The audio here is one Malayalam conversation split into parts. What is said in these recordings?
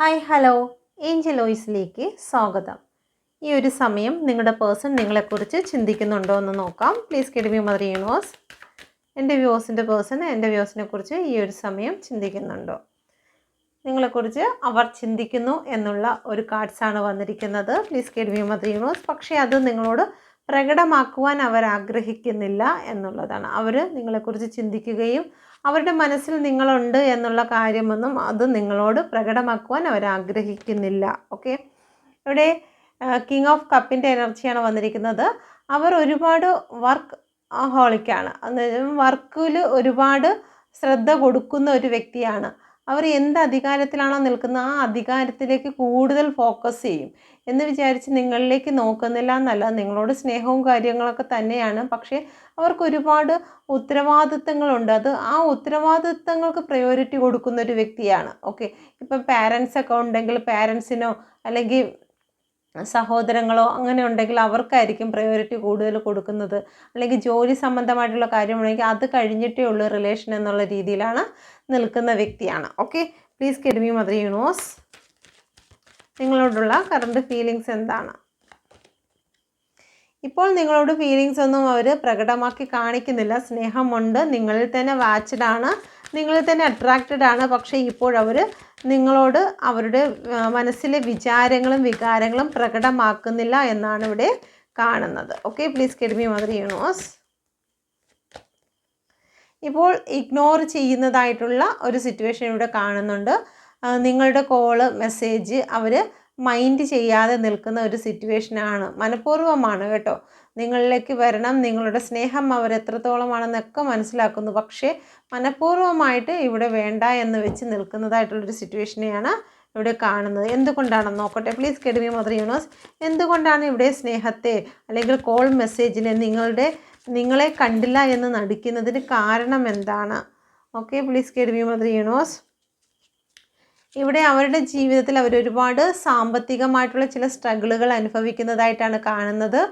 ഹായ് ഹലോ ഏഞ്ചൽ ഓയിസിലേക്ക് സ്വാഗതം. ഈ ഒരു സമയം നിങ്ങളുടെ പേഴ്സൺ നിങ്ങളെക്കുറിച്ച് ചിന്തിക്കുന്നുണ്ടോ എന്ന് നോക്കാം. പ്ലീസ് കെഡ്മി മദർ യൂണിവേഴ്സ് എന്റെ വ്യൂവേഴ്സിന്റെ പേഴ്സൺ എന്റെ വ്യൂസിനെ കുറിച്ച് ഈ ഒരു സമയം ചിന്തിക്കുന്നുണ്ടോ? നിങ്ങളെക്കുറിച്ച് അവർ ചിന്തിക്കുന്നു എന്നുള്ള ഒരു കാർഡ്സാണ് വന്നിരിക്കുന്നത്. പ്ലീസ് കെഡ്മി മദർ യൂണിവേഴ്സ് പക്ഷേ അത് നിങ്ങളോട് പ്രകടമാക്കുവാൻ അവർ ആഗ്രഹിക്കുന്നില്ല എന്നുള്ളതാണ്. അവർ നിങ്ങളെക്കുറിച്ച് ചിന്തിക്കുകയും അവരുടെ മനസ്സിൽ നിങ്ങളുണ്ട് എന്നുള്ള കാര്യമൊന്നും അത് നിങ്ങളോട് പ്രകടമാക്കുവാൻ അവർ ആഗ്രഹിക്കുന്നില്ല. ഓക്കെ? ഇവിടെ കിങ് ഓഫ് കപ്പിന്റെ എനർജിയാണ് വന്നിരിക്കുന്നത്. അവർ ഒരുപാട് വർക്ക് ഹോളിക്കാണ് വർക്കിൽ ഒരുപാട് ശ്രദ്ധ കൊടുക്കുന്ന ഒരു വ്യക്തിയാണ്. അവർ എന്ത് അധികാരത്തിലാണോ നിൽക്കുന്നത് ആ അധികാരത്തിലേക്ക് കൂടുതൽ ഫോക്കസ് ചെയ്യും. എന്ന് വിചാരിച്ച് നിങ്ങളിലേക്ക് നോക്കുന്നില്ല എന്നല്ല നിങ്ങളോട് സ്നേഹവും കാര്യങ്ങളൊക്കെ തന്നെയാണ്. പക്ഷേ അവർക്ക് ഒരുപാട് ഉത്തരവാദിത്തങ്ങളുണ്ട്. അത് ആ ഉത്തരവാദിത്തങ്ങൾക്ക് പ്രയോറിറ്റി കൊടുക്കുന്ന ഒരു വ്യക്തിയാണ്. ഓക്കെ ഇപ്പം പാരൻസ് ഒക്കെ ഉണ്ടെങ്കിൽ പാരൻസിനോ അല്ലെങ്കിൽ സഹോദരങ്ങളോ അങ്ങനെ ഉണ്ടെങ്കിൽ അവർക്കായിരിക്കും പ്രയോറിറ്റി കൂടുതൽ കൊടുക്കുന്നത്. അല്ലെങ്കിൽ ജോലി സംബന്ധമായിട്ടുള്ള കാര്യമുണ്ടെങ്കിൽ അത് കഴിഞ്ഞിട്ടേ ഉള്ളൂ റിലേഷൻ എന്നുള്ള രീതിയിലാണ് നിൽക്കുന്ന വ്യക്തിയാണ്. ഓക്കെ പ്ലീസ് കെഡ്മി മദർ യൂണിവേഴ്സ് നിങ്ങളോടുള്ള കറണ്ട് ഫീലിങ്സ് എന്താണ്? ഇപ്പോൾ നിങ്ങളോട് ഫീലിങ്സ് ഒന്നും അവർ പ്രകടമാക്കി കാണിക്കുന്നില്ല. സ്നേഹമുണ്ട്. നിങ്ങളിൽ തന്നെ വാച്ചഡ് ആണ്. നിങ്ങളിൽ തന്നെ അട്രാക്റ്റഡ് ആണ്. പക്ഷേ ഇപ്പോഴവർ നിങ്ങളോട് അവരുടെ മനസ്സിലെ വിചാരങ്ങളും വികാരങ്ങളും പ്രകടമാക്കുന്നില്ല എന്നാണ് ഇവിടെ കാണുന്നത്. ഓക്കെ പ്ലീസ് കെഡ്മി മദർ യൂണോസ് ഇപ്പോൾ ഇഗ്നോർ ചെയ്യുന്നതായിട്ടുള്ള ഒരു സിറ്റുവേഷൻ ഇവിടെ കാണുന്നുണ്ട്. നിങ്ങളുടെ കോൾ മെസ്സേജ് അവർ മൈൻഡ് ചെയ്യാതെ നിൽക്കുന്ന ഒരു സിറ്റുവേഷനാണ് മനഃപൂർവമാണ് കേട്ടോ. നിങ്ങളിലേക്ക് വരണം. നിങ്ങളുടെ സ്നേഹം അവർ എത്രത്തോളമാണെന്നൊക്കെ മനസ്സിലാക്കുന്നു. പക്ഷേ മനഃപൂർവമായിട്ട് ഇവിടെ വേണ്ട എന്ന് വെച്ച് നിൽക്കുന്നതായിട്ടുള്ളൊരു സിറ്റുവേഷനെയാണ് ഇവിടെ കാണുന്നത്. എന്തുകൊണ്ടാണെന്ന് നോക്കട്ടെ. പ്ലീസ് കെഡ്മി മദർ യൂണോസ് എന്തുകൊണ്ടാണ് ഇവിടെ സ്നേഹത്തെ അല്ലെങ്കിൽ കോൾ മെസ്സേജിനെ നിങ്ങളുടെ നിങ്ങളെ കണ്ടില്ല എന്ന് നടിക്കുന്നതിന് കാരണം എന്താണ്? ഓക്കെ പ്ലീസ് കെഡ്മി മദർ യൂണോസ് ഇവിടെ അവരുടെ ജീവിതത്തിൽ അവരൊരുപാട് സാമ്പത്തികമായിട്ടുള്ള ചില സ്ട്രഗിളുകൾ അനുഭവിക്കുന്നതായിട്ടാണ് കാണുന്നത്.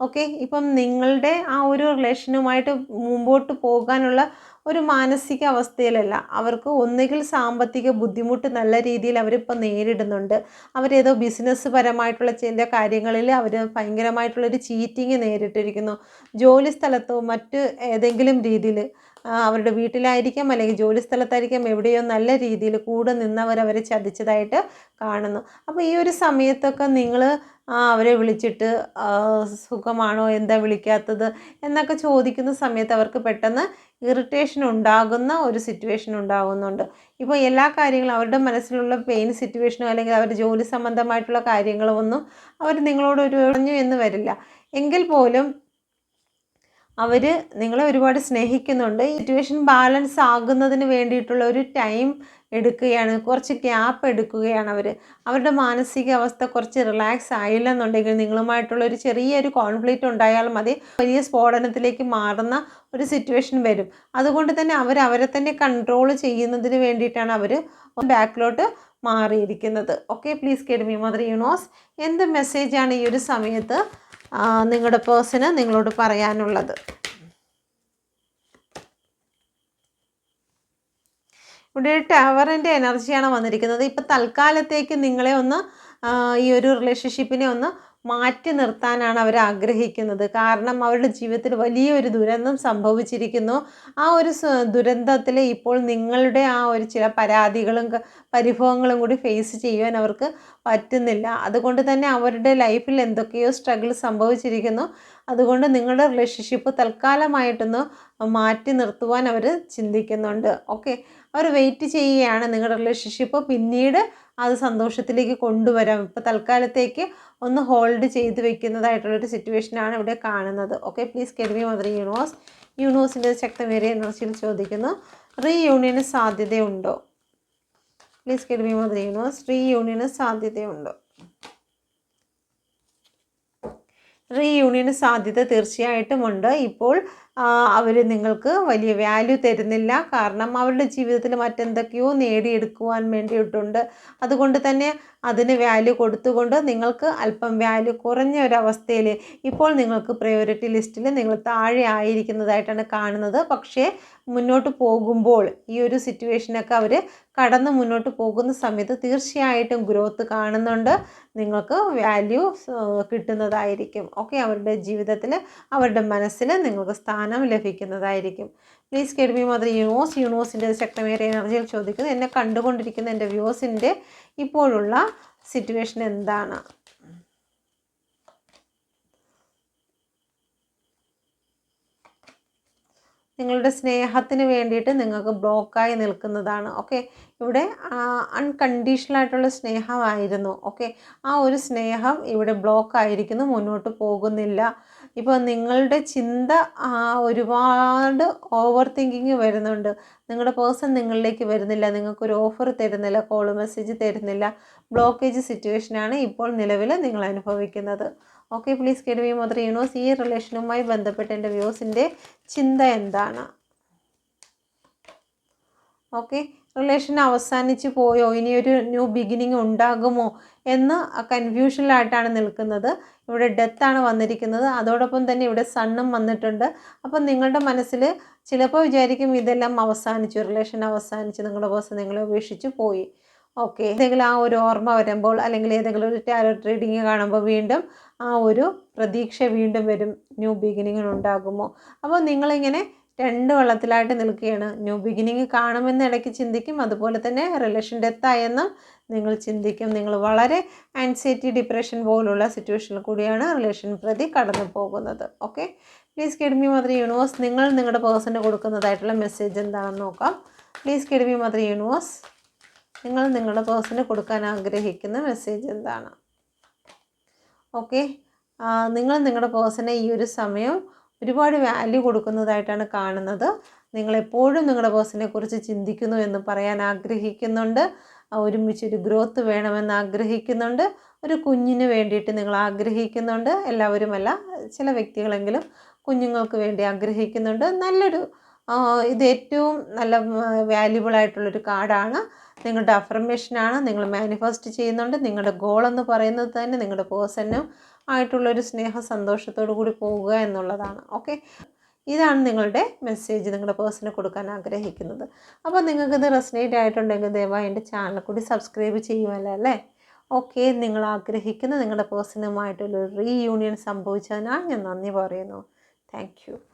ഓക്കെ? ഇപ്പം നിങ്ങളുടെ ആ ഒരു റിലേഷനുമായിട്ട് മുമ്പോട്ട് പോകാനുള്ള ഒരു മാനസിക അവസ്ഥയിലല്ല. അവർക്ക് ഒന്നുകിൽ സാമ്പത്തിക ബുദ്ധിമുട്ട് നല്ല രീതിയിൽ അവരിപ്പോൾ നേരിടുന്നുണ്ട്. അവരേതോ ബിസിനസ് പരമായിട്ടുള്ള ചില കാര്യങ്ങളിൽ അവർ ഭയങ്കരമായിട്ടുള്ളൊരു ചീറ്റിങ് നേരിട്ടിരിക്കുന്നു. ജോലി സ്ഥലത്തോ മറ്റ് ഏതെങ്കിലും രീതിയിൽ അവരുടെ വീട്ടിലായിരിക്കാം അല്ലെങ്കിൽ ജോലി സ്ഥലത്തായിരിക്കാം എവിടെയോ നല്ല രീതിയിൽ കൂടെ നിന്നവർ അവരെ ചതിച്ചതായിട്ട് കാണുന്നു. അപ്പോൾ ഈ ഒരു സമയത്തൊക്കെ നിങ്ങൾ അവരെ വിളിച്ചിട്ട് സുഖമാണോ? എന്താ വിളിക്കാത്തത്? എന്നൊക്കെ ചോദിക്കുന്ന സമയത്ത് അവർക്ക് പെട്ടെന്ന് ഇറിറ്റേഷൻ ഉണ്ടാകുന്ന ഒരു സിറ്റുവേഷൻ ഉണ്ടാകുന്നുണ്ട് ഇപ്പോൾ എല്ലാ കാര്യങ്ങളും അവരുടെ മനസ്സിലുള്ള പെയിൻ സിറ്റുവേഷനോ അല്ലെങ്കിൽ അവരുടെ ജോലി സംബന്ധമായിട്ടുള്ള കാര്യങ്ങളോ ഒന്നും അവർ നിങ്ങളോട് ഒരു പറഞ്ഞു എന്ന് വരില്ല. എങ്കിൽ പോലും അവർ നിങ്ങളെ ഒരുപാട് സ്നേഹിക്കുന്നുണ്ട്. സിറ്റുവേഷൻ ബാലൻസ് ആകുന്നതിന് വേണ്ടിയിട്ടുള്ള ഒരു ടൈം എടുക്കുകയാണ്. കുറച്ച് ഗ്യാപ്പ് എടുക്കുകയാണ് അവർ അവരുടെ മാനസികാവസ്ഥ കുറച്ച് റിലാക്സ് ആയില്ലെന്നുണ്ടെങ്കിൽ നിങ്ങളുമായിട്ടുള്ള ഒരു ചെറിയൊരു കോൺഫ്ലിക്റ്റ് ഉണ്ടായാൽ മതി. വലിയ സ്ഫോടനത്തിലേക്ക് മാറുന്ന ഒരു സിറ്റുവേഷൻ വരും. അതുകൊണ്ട് തന്നെ അവർ അവരെ തന്നെ കൺട്രോൾ ചെയ്യുന്നതിന് വേണ്ടിയിട്ടാണ് അവർ ബാക്കിലോട്ട് മാറിയിരിക്കുന്നത്. ഓക്കെ പ്ലീസ് കെഡ്മി മദർ യൂണോസ് എന്ത് മെസ്സേജാണ് ഈ ഒരു സമയത്ത് നിങ്ങളുടെ പേഴ്സണ് നിങ്ങളോട് പറയാനുള്ളത്. ഇവിടെ ടവറിന്റെ എനർജിയാണ് വന്നിരിക്കുന്നത്. ഇപ്പം തൽക്കാലത്തേക്ക് നിങ്ങളെ ഒന്ന് ഈ ഒരു റിലേഷൻഷിപ്പിനെ ഒന്ന് മാറ്റി നിർത്താനാണ് അവർ ആഗ്രഹിക്കുന്നത്. കാരണം അവരുടെ ജീവിതത്തിൽ വലിയൊരു ദുരന്തം സംഭവിച്ചിരിക്കുന്നു. ആ ഒരു ദുരന്തത്തിൽ ഇപ്പോൾ നിങ്ങളുടെ ആ ഒരു ചില പരാതികളും പരിഭവങ്ങളും കൂടി ഫേസ് ചെയ്യുവാൻ അവർക്ക് പറ്റുന്നില്ല. അതുകൊണ്ട് തന്നെ അവരുടെ ലൈഫിൽ എന്തൊക്കെയോ സ്ട്രഗിൾ സംഭവിച്ചിരിക്കുന്നു. അതുകൊണ്ട് നിങ്ങളുടെ റിലേഷൻഷിപ്പ് തൽക്കാലമായിട്ടൊന്ന് മാറ്റി നിർത്തുവാൻ അവർ ചിന്തിക്കുന്നുണ്ട്. ഓക്കെ അവർ വെയിറ്റ് ചെയ്യുകയാണ് നിങ്ങളുടെ റിലേഷൻഷിപ്പ് പിന്നീട് അത് സന്തോഷത്തിലേക്ക് കൊണ്ടുവരാം. ഇപ്പോൾ തൽക്കാലത്തേക്ക് ഒന്ന് ഹോൾഡ് ചെയ്ത് വെക്കുന്നതായിട്ടുള്ളൊരു സിറ്റുവേഷനാണ് ഇവിടെ കാണുന്നത്. ഓക്കെ പ്ലീസ് കെൽവി മദർ യൂണിവേഴ്സ് യൂണിവേഴ്സിന്റെ ശക്തമേറിയ എനർജിയിൽ ചോദിക്കുന്നു റീ യൂണിയന് സാധ്യതയുണ്ടോ? പ്ലീസ് കെൽവി മദർ യൂണിവേഴ്സ് റീ യൂണിയന് സാധ്യതയുണ്ടോ? റീയൂണിയന് സാധ്യത തീർച്ചയായിട്ടും ഉണ്ട്. ഇപ്പോൾ അവർ നിങ്ങൾക്ക് വലിയ വാല്യൂ തരുന്നില്ല. കാരണം അവരുടെ ജീവിതത്തിൽ മറ്റെന്തൊക്കെയോ നേടിയെടുക്കുവാൻ വേണ്ടിയിട്ടുണ്ട്. അതുകൊണ്ട് തന്നെ അതിന് വാല്യൂ കൊടുത്തുകൊണ്ട് നിങ്ങൾക്ക് അല്പം വാല്യൂ കുറഞ്ഞ ഒരു ഒരവസ്ഥയിൽ ഇപ്പോൾ നിങ്ങൾക്ക് പ്രയോറിറ്റി ലിസ്റ്റിൽ നിങ്ങൾ താഴെ ആയിരിക്കുന്നതായിട്ടാണ് കാണുന്നത്. പക്ഷേ മുന്നോട്ട് പോകുമ്പോൾ ഈ ഒരു സിറ്റുവേഷനൊക്കെ അവർ കടന്ന് മുന്നോട്ട് പോകുന്ന സമയത്ത് തീർച്ചയായിട്ടും ഗ്രോത്ത് കാണുന്നുണ്ട്. നിങ്ങൾക്ക് വാല്യൂ കിട്ടുന്നതായിരിക്കും. ഓക്കെ അവരുടെ ജീവിതത്തിൽ അവരുടെ മനസ്സിൽ നിങ്ങൾക്ക് സ്ഥാനം ലഭിക്കുന്നതായിരിക്കും. പ്ലീസ് കേൾവി മദർ യൂണിവേഴ്സ് യൂണിവേഴ്സിന്റെ ശക്തമേറിയ എനർജിയിൽ ചോദിക്കുന്നത് എന്നെ കണ്ടുകൊണ്ടിരിക്കുന്ന എന്റെ വ്യൂസിന്റെ ഇപ്പോഴുള്ള സിറ്റുവേഷൻ എന്താണ്? നിങ്ങളുടെ സ്നേഹത്തിന് വേണ്ടിയിട്ട് നിങ്ങൾക്ക് ബ്ലോക്കായി നിൽക്കുന്നതാണ്. ഓക്കെ ഇവിടെ അൺകണ്ടീഷണൽ ആയിട്ടുള്ള സ്നേഹമായിരുന്നു. ഓക്കെ ആ ഒരു സ്നേഹം ഇവിടെ ബ്ലോക്ക് ആയിരിക്കുന്നു മുന്നോട്ട് പോകുന്നില്ല. ഇപ്പോൾ നിങ്ങളുടെ ചിന്ത ഒരുപാട് ഓവർ തിങ്കിങ് വരുന്നുണ്ട്. നിങ്ങളുടെ പേഴ്സൺ നിങ്ങളിലേക്ക് വരുന്നില്ല. നിങ്ങൾക്കൊരു ഓഫർ തരുന്നില്ല കോൾ മെസ്സേജ് തരുന്നില്ല. ബ്ലോക്കേജ് സിറ്റുവേഷനാണ് ഇപ്പോൾ നിലവിൽ നിങ്ങൾ അനുഭവിക്കുന്നത്. ഓക്കെ പ്ലീസ് കെഡ് മദർ യൂണിവേഴ്സ് ഈ റിലേഷനുമായി ബന്ധപ്പെട്ട് എന്റെ വ്യൂസിന്റെ ചിന്ത എന്താണ്? ഓക്കെ റിലേഷൻ അവസാനിച്ച് പോയോ? ഇനിയൊരു ന്യൂ ബിഗിനിങ് ഉണ്ടാകുമോ? എന്ന് കൺഫ്യൂഷനിലായിട്ടാണ് നിൽക്കുന്നത്. ഇവിടെ ഡെത്താണ് വന്നിരിക്കുന്നത്. അതോടൊപ്പം തന്നെ ഇവിടെ സണ്ണും വന്നിട്ടുണ്ട്. അപ്പം നിങ്ങളുടെ മനസ്സിൽ ചിലപ്പോൾ വിചാരിക്കും ഇതെല്ലാം അവസാനിച്ചു റിലേഷൻ അവസാനിച്ച് നിങ്ങളുടെ ബോസ് നിങ്ങളെ ഉപേക്ഷിച്ച് പോയി. ഓക്കെ ഏതെങ്കിലും ആ ഒരു ഓർമ്മ വരുമ്പോൾ അല്ലെങ്കിൽ ഏതെങ്കിലും ഒരു ടാരോട്ട് റീഡിങ് കാണുമ്പോൾ വീണ്ടും ആ ഒരു പ്രതീക്ഷ വീണ്ടും വരും. ന്യൂ ബിഗിനിങ്ങിനുണ്ടാകുമോ അപ്പോൾ നിങ്ങളിങ്ങനെ രണ്ട് വള്ളത്തിലായിട്ട് നിൽക്കുകയാണ്. ന്യൂ ബിഗിനിങ് കാണുമെന്ന് ഇടയ്ക്ക് ചിന്തിക്കും. അതുപോലെ തന്നെ റിലേഷൻ ഡെത്തായെന്ന് നിങ്ങൾ ചിന്തിക്കും. നിങ്ങൾ വളരെ ആൻസൈറ്റി ഡിപ്രഷൻ പോലുള്ള സിറ്റുവേഷനിൽ കൂടിയാണ് റിലേഷൻ പ്രതി കടന്നു പോകുന്നത്. ഓക്കെ പ്ലീസ് കിഡ്മി മദർ യൂണിവേഴ്സ് നിങ്ങൾ നിങ്ങളുടെ പേഴ്സന് കൊടുക്കുന്നതായിട്ടുള്ള മെസ്സേജ് എന്താണെന്ന് നോക്കാം. പ്ലീസ് കിഡ്മി മദർ യൂണിവേഴ്സ് നിങ്ങൾ നിങ്ങളുടെ പേഴ്സന് കൊടുക്കാൻ ആഗ്രഹിക്കുന്ന മെസ്സേജ് എന്താണ്? ഓക്കെ നിങ്ങൾ നിങ്ങളുടെ പേഴ്സണെ ഈ ഒരു സമയം ഒരുപാട് വാല്യൂ കൊടുക്കുന്നതായിട്ടാണ് കാണുന്നത്. നിങ്ങളെപ്പോഴും നിങ്ങളുടെ പേഴ്സണെ കുറിച്ച് ചിന്തിക്കുന്നു എന്ന് പറയാൻ ആഗ്രഹിക്കുന്നുണ്ട്. ഒരുമിച്ചൊരു ഗ്രോത്ത് വേണമെന്ന് ആഗ്രഹിക്കുന്നുണ്ട്. ഒരു കുഞ്ഞിന് വേണ്ടിയിട്ട് നിങ്ങൾ ആഗ്രഹിക്കുന്നുണ്ട്. എല്ലാവരുമല്ല ചില വ്യക്തികളെങ്കിലും കുഞ്ഞുങ്ങൾക്ക് വേണ്ടി ആഗ്രഹിക്കുന്നുണ്ട്. നല്ലൊരു ഇത് ഏറ്റവും നല്ല വാല്യുബിൾ ആയിട്ടുള്ളൊരു കാർഡാണ്. നിങ്ങളുടെ അഫർമേഷനാണ് നിങ്ങൾ മാനിഫെസ്റ്റ് ചെയ്യുന്നുണ്ട്. നിങ്ങളുടെ ഗോൾ എന്ന് പറയുന്നത് തന്നെ നിങ്ങളുടെ പേഴ്സണും ആയിട്ടുള്ളൊരു സ്നേഹ സന്തോഷത്തോടു കൂടി പോവുക എന്നുള്ളതാണ്. ഓക്കെ ഇതാണ് നിങ്ങളുടെ മെസ്സേജ് നിങ്ങളുടെ പേഴ്സണ് കൊടുക്കാൻ ആഗ്രഹിക്കുന്നത്. അപ്പോൾ നിങ്ങൾക്കിത് റെസിനേറ്റ് ആയിട്ടുണ്ടെങ്കിൽ ദയവായി എന്റെ ചാനൽ കൂടി സബ്സ്ക്രൈബ് ചെയ്യുമല്ലോ അല്ലേ? ഓക്കെ നിങ്ങൾ ആഗ്രഹിക്കുന്ന നിങ്ങളുടെ പേഴ്സണുമായിട്ടുള്ള റീയൂണിയൻ സംഭവിച്ചതിനാൽ ഞാൻ നന്ദി പറയുന്നു. താങ്ക്